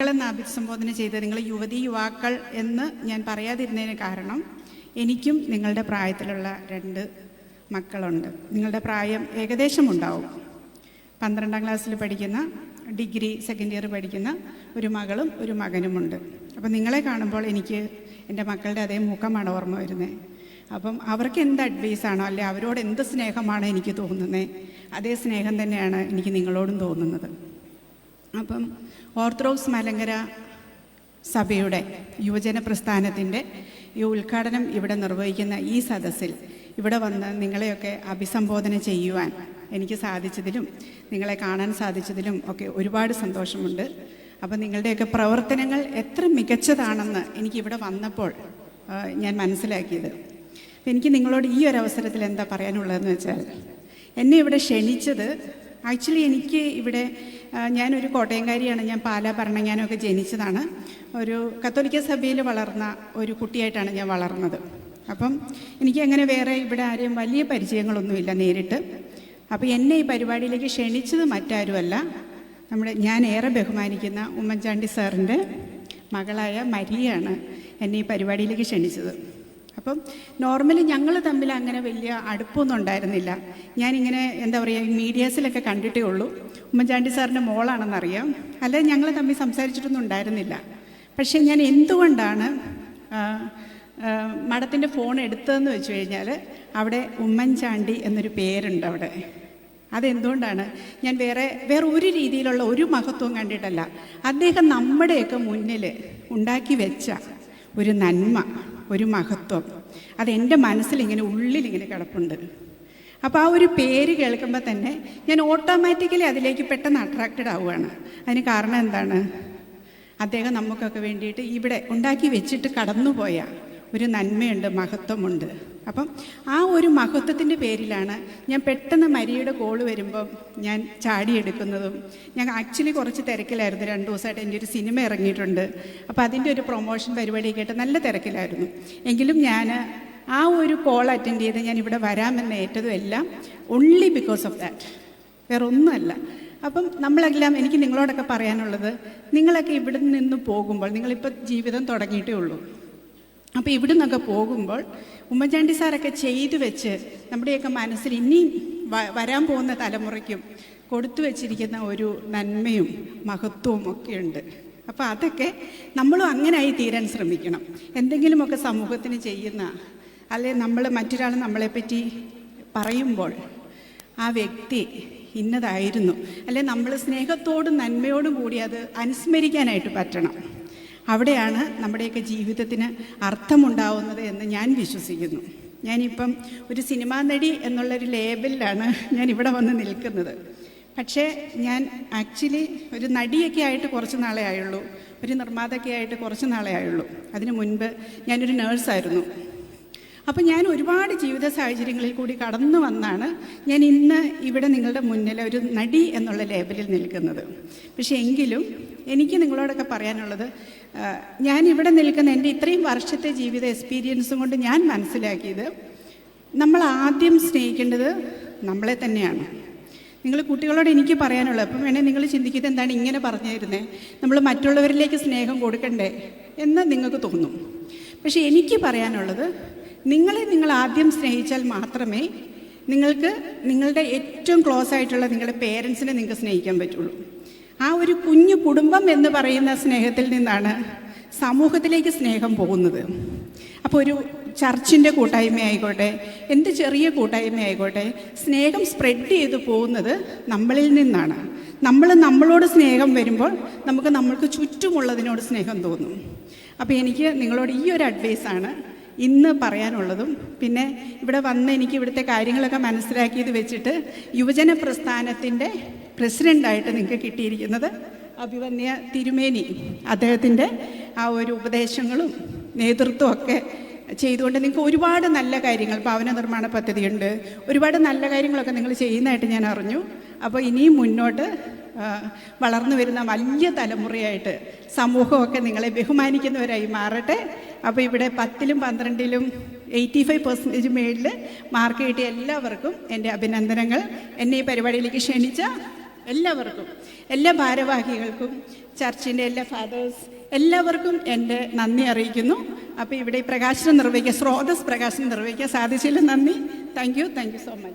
മക്കളെന്ന് അഭിസംബോധന ചെയ്ത് നിങ്ങൾ യുവതി യുവാക്കൾ എന്ന് ഞാൻ പറയാതിരുന്നതിന് കാരണം എനിക്കും നിങ്ങളുടെ പ്രായത്തിലുള്ള രണ്ട് മക്കളുണ്ട്. നിങ്ങളുടെ പ്രായം ഏകദേശം ഉണ്ടാവും. പന്ത്രണ്ടാം ക്ലാസ്സിൽ പഠിക്കുന്ന ഡിഗ്രി സെക്കൻഡ് ഇയർ പഠിക്കുന്ന ഒരു മകളും ഒരു മകനുമുണ്ട്. അപ്പം നിങ്ങളെ കാണുമ്പോൾ എനിക്ക് എന്റെ മക്കളുടെ അതേ മുഖമാണ് ഓർമ്മ വരുന്നത് അപ്പം അവർക്ക് എന്ത് അഡ്വൈസാണോ അല്ലെ അവരോട് എന്ത് സ്നേഹമാണ് എനിക്ക് തോന്നുന്നത് അതേ സ്നേഹം തന്നെയാണ് എനിക്ക് നിങ്ങളോടും തോന്നുന്നത്. അപ്പം ഓർത്തഡോക്സ് മലങ്കര സഭയുടെ യുവജന പ്രസ്ഥാനത്തിന്റെ ഈ ഉദ്ഘാടനം ഇവിടെ നിർവഹിക്കുന്ന ഈ സദസ്സിൽ ഇവിടെ വന്ന് നിങ്ങളെയൊക്കെ അഭിസംബോധന ചെയ്യുവാൻ എനിക്ക് സാധിച്ചതിലും നിങ്ങളെ കാണാൻ സാധിച്ചതിലും ഒക്കെ ഒരുപാട് സന്തോഷമുണ്ട്. അപ്പം നിങ്ങളുടെയൊക്കെ പ്രവർത്തനങ്ങൾ എത്ര മികച്ചതാണെന്ന് എനിക്കിവിടെ വന്നപ്പോൾ ഞാൻ മനസ്സിലാക്കിയത്. എനിക്ക് നിങ്ങളോട് ഈ ഒരു അവസരത്തിൽ എന്താ പറയാനുള്ളതെന്ന് വെച്ചാൽ എന്നെ ഇവിടെ ക്ഷണിച്ചത് ആക്ച്വലി എനിക്ക് ഇവിടെ ഞാനൊരു കോട്ടയംകാരിയാണ്. ഞാൻ പാലാ ഭരണങ്ങാനമൊക്കെ ജനിച്ചതാണ്. ഒരു കത്തോലിക്ക സഭയിൽ വളർന്ന ഒരു കുട്ടിയായിട്ടാണ് ഞാൻ വളർന്നത്. അപ്പം എനിക്ക് അങ്ങനെ വേറെ ഇവിടെ ആരെയും വലിയ പരിചയങ്ങളൊന്നുമില്ല നേരിട്ട്. അപ്പോൾ എന്നെ ഈ പരിപാടിയിലേക്ക് ക്ഷണിച്ചത് മറ്റാരുമല്ല. നമ്മുടെ ഞാൻ ഏറെ ബഹുമാനിക്കുന്ന ഉമ്മൻചാണ്ടി സാറിന്റെ മകളായ മരിയാണ് എന്നെ ഈ പരിപാടിയിലേക്ക് ക്ഷണിച്ചത്. അപ്പം നോർമലി ഞങ്ങൾ തമ്മിൽ അങ്ങനെ വലിയ അടുപ്പമൊന്നും ഉണ്ടായിരുന്നില്ല. ഞാനിങ്ങനെ എന്താ പറയുക മീഡിയാസിലൊക്കെ കണ്ടിട്ടേ ഉള്ളൂ. ഉമ്മൻചാണ്ടി സാറിന്റെ മോളാണെന്നറിയാം. അല്ലാതെ ഞങ്ങൾ തമ്മിൽ സംസാരിച്ചിട്ടൊന്നും ഉണ്ടായിരുന്നില്ല. പക്ഷേ ഞാൻ എന്തുകൊണ്ടാണ് മഠത്തിന്റെ ഫോൺ എടുത്തതെന്ന് വെച്ച് കഴിഞ്ഞാൽ അവിടെ ഉമ്മൻചാണ്ടി എന്നൊരു പേരുണ്ട് അവിടെ. അതെന്തുകൊണ്ടാണ്? ഞാൻ വേറെ വേറെ ഒരു രീതിയിലുള്ള ഒരു മഹത്വം കണ്ടിട്ടല്ല. അദ്ദേഹം നമ്മുടെയൊക്കെ മുന്നിൽ ഉണ്ടാക്കി വെച്ച ഒരു നന്മ. ഒരു മഹത്വം. അതെന്റെ മനസ്സിലിങ്ങനെ ഉള്ളിലിങ്ങനെ കിടപ്പുണ്ട്. അപ്പോൾ ആ ഒരു പേര് കേൾക്കുമ്പോൾ തന്നെ ഞാൻ ഓട്ടോമാറ്റിക്കലി അതിലേക്ക് പെട്ടെന്ന് അട്രാക്റ്റഡ് ആവുകയാണ്. അതിന് കാരണം എന്താണ്? അദ്ദേഹം നമുക്കൊക്കെ വേണ്ടിയിട്ട് ഇവിടെ ഉണ്ടാക്കി വെച്ചിട്ട് കടന്നുപോയ ഒരു നന്മയുണ്ട് മഹത്വമുണ്ട്. അപ്പം ആ ഒരു മഹത്വത്തിന്റെ പേരിലാണ് ഞാൻ പെട്ടെന്ന് മരിയുടെ കോൾ വരുമ്പം ഞാൻ ചാടിയെടുക്കുന്നതും ഞാൻ ആക്ച്വലി കുറച്ച് തിരക്കിലായിരുന്നു. രണ്ട് ദിവസമായിട്ട് എന്റെ ഒരു സിനിമ ഇറങ്ങിയിട്ടുണ്ട്. അപ്പോൾ അതിന്റെ ഒരു പ്രൊമോഷൻ പരിപാടി ആയിട്ട് നല്ല തിരക്കിലായിരുന്നു. എങ്കിലും ഞാൻ ആ ഒരു കോൾ അറ്റൻഡ് ചെയ്ത് ഞാൻ ഇവിടെ വരാമെന്ന് ഏറ്റതും എല്ലാം ഓൺലി ബിക്കോസ് ഓഫ് ദാറ്റ് വേറെ ഒന്നുമല്ല. അപ്പം നമ്മളെല്ലാം എനിക്ക് നിങ്ങളോടൊക്കെ പറയാനുള്ളത് നിങ്ങളൊക്കെ ഇവിടെ നിന്ന് പോകുമ്പോൾ നിങ്ങളിപ്പോൾ ജീവിതം തുടങ്ങിയിട്ടേ ഉള്ളൂ. അപ്പോൾ ഇവിടെ നിന്നൊക്കെ പോകുമ്പോൾ ഉമ്മൻചാണ്ടി സാറൊക്കെ ചെയ്തു വെച്ച് നമ്മുടെയൊക്കെ മനസ്സിൽ ഇനിയും വരാൻ പോകുന്ന തലമുറയ്ക്കും കൊടുത്തു വച്ചിരിക്കുന്ന ഒരു നന്മയും മഹത്വവും ഒക്കെ ഉണ്ട്. അപ്പോൾ അതൊക്കെ നമ്മളും അങ്ങനെയായി തീരാൻ ശ്രമിക്കണം. എന്തെങ്കിലുമൊക്കെ സമൂഹത്തിന് ചെയ്യുന്ന അല്ലെ നമ്മൾ മറ്റൊരാൾ നമ്മളെപ്പറ്റി പറയുമ്പോൾ ആ വ്യക്തി ഇന്നതായിരുന്നു. അല്ലെ നമ്മൾ സ്നേഹത്തോടും നന്മയോടും കൂടി അത് അനുസ്മരിക്കാനായിട്ട് പറ്റണം. അവിടെയാണ് നമ്മുടെയൊക്കെ ജീവിതത്തിന് അർത്ഥമുണ്ടാവുന്നത് എന്ന് ഞാൻ വിശ്വസിക്കുന്നു. ഞാനിപ്പം ഒരു സിനിമാ നടി എന്നുള്ളൊരു ലേബലിലാണ് ഞാൻ ഇവിടെ വന്ന് നിൽക്കുന്നത്. പക്ഷേ ഞാൻ ആക്ച്വലി ഒരു നടിയൊക്കെ ആയിട്ട് കുറച്ച് നാളെ ആയുള്ളൂ. ഒരു നിർമ്മാതൊക്കെ ആയിട്ട് കുറച്ച് നാളെ ആയുള്ളൂ. അതിനു മുൻപ് ഞാനൊരു നേഴ്സായിരുന്നു. അപ്പം ഞാൻ ഒരുപാട് ജീവിത സാഹചര്യങ്ങളിൽ കൂടി കടന്നു വന്നാണ് ഞാൻ ഇന്ന് ഇവിടെ നിങ്ങളുടെ മുന്നിൽ ഒരു നടി എന്നുള്ള ലേബലിൽ നിൽക്കുന്നത്. പക്ഷേ എങ്കിലും എനിക്ക് നിങ്ങളോടൊക്കെ പറയാനുള്ളത് ഞാൻ ഇവിടെ നിൽക്കുന്ന എന്റെ ഇത്രയും വർഷത്തെ ജീവിത എക്സ്പീരിയൻസും കൊണ്ട് ഞാൻ മനസ്സിലാക്കിയത് നമ്മൾ ആദ്യം സ്നേഹിക്കേണ്ടത് നമ്മളെ തന്നെയാണ്. നിങ്ങൾ കുട്ടികളോട് എനിക്ക് പറയാനുള്ളത് അപ്പം വേണേൽ നിങ്ങൾ ചിന്തിക്കുന്നത് എന്താണ് ഇങ്ങനെ പറഞ്ഞു തരുന്നത് നമ്മൾ മറ്റുള്ളവരിലേക്ക് സ്നേഹം കൊടുക്കണ്ടേ എന്ന് നിങ്ങൾക്ക് തോന്നും. പക്ഷേ എനിക്ക് പറയാനുള്ളത് നിങ്ങളെ നിങ്ങൾ ആദ്യം സ്നേഹിച്ചാൽ മാത്രമേ നിങ്ങൾക്ക് നിങ്ങളുടെ ഏറ്റവും ക്ലോസ് ആയിട്ടുള്ള നിങ്ങളുടെ പേരൻസിനെ നിങ്ങൾക്ക് സ്നേഹിക്കാൻ പറ്റുള്ളൂ. ആ ഒരു കുഞ്ഞു കുടുംബം എന്ന് പറയുന്ന സ്നേഹത്തിൽ നിന്നാണ് സമൂഹത്തിലേക്ക് സ്നേഹം പോകുന്നത്. അപ്പോൾ ഒരു ചർച്ചിന്റെ കൂട്ടായ്മ ആയിക്കോട്ടെ എന്ത് ചെറിയ കൂട്ടായ്മ ആയിക്കോട്ടെ സ്നേഹം സ്പ്രെഡ് ചെയ്ത് പോകുന്നത് നമ്മളിൽ നിന്നാണ്. നമ്മൾ നമ്മളോട് സ്നേഹം വരുമ്പോൾ നമുക്ക് നമ്മൾക്ക് ചുറ്റുമുള്ളതിനോട് സ്നേഹം തോന്നും. അപ്പോൾ എനിക്ക് നിങ്ങളോട് ഈ ഒരു അഡ്വൈസാണ് ഇന്ന് പറയാനുള്ളതും. പിന്നെ ഇവിടെ വന്ന് എനിക്ക് ഇവിടുത്തെ കാര്യങ്ങളൊക്കെ മനസ്സിലാക്കിയത് വെച്ചിട്ട് യുവജന പ്രസ്ഥാനത്തിന്റെ പ്രസിഡന്റായിട്ട് നിങ്ങൾക്ക് കിട്ടിയിരിക്കുന്നത് അഭിവന്യ തിരുമേനി. അദ്ദേഹത്തിന്റെ ആ ഒരു ഉപദേശങ്ങളും നേതൃത്വമൊക്കെ ചെയ്തുകൊണ്ട് നിങ്ങൾക്ക് ഒരുപാട് നല്ല കാര്യങ്ങൾ ഭവന നിർമ്മാണ പദ്ധതിയുണ്ട്. ഒരുപാട് നല്ല കാര്യങ്ങളൊക്കെ നിങ്ങൾ ചെയ്യുന്നതായിട്ട് ഞാൻ അറിഞ്ഞു. അപ്പോൾ ഇനിയും മുന്നോട്ട് വളർന്നു വരുന്ന വലിയ തലമുറയായിട്ട് സമൂഹമൊക്കെ നിങ്ങളെ ബഹുമാനിക്കുന്നവരായി മാറട്ടെ. അപ്പോൾ ഇവിടെ പത്തിലും പന്ത്രണ്ടിലും എയ്റ്റി ഫൈവ് പെർസെന്റേജ് മേളിൽ മാർക്ക് കിട്ടിയ എല്ലാവർക്കും എന്റെ അഭിനന്ദനങ്ങൾ. എന്നെ ഈ പരിപാടിയിലേക്ക് ക്ഷണിച്ച എല്ലാവർക്കും എല്ലാ ഭാരവാഹികൾക്കും ചർച്ചിന്റെ എല്ലാ ഫാദേഴ്സ് എല്ലാവർക്കും എന്റെ നന്ദി അറിയിക്കുന്നു. അപ്പോൾ ഇവിടെ പ്രകാശനം നിർവഹിക്കുക സ്രോതസ് പ്രകാശനം നിർവഹിക്കാൻ സാധിച്ചില്ല നന്ദി. Thank you thank you so much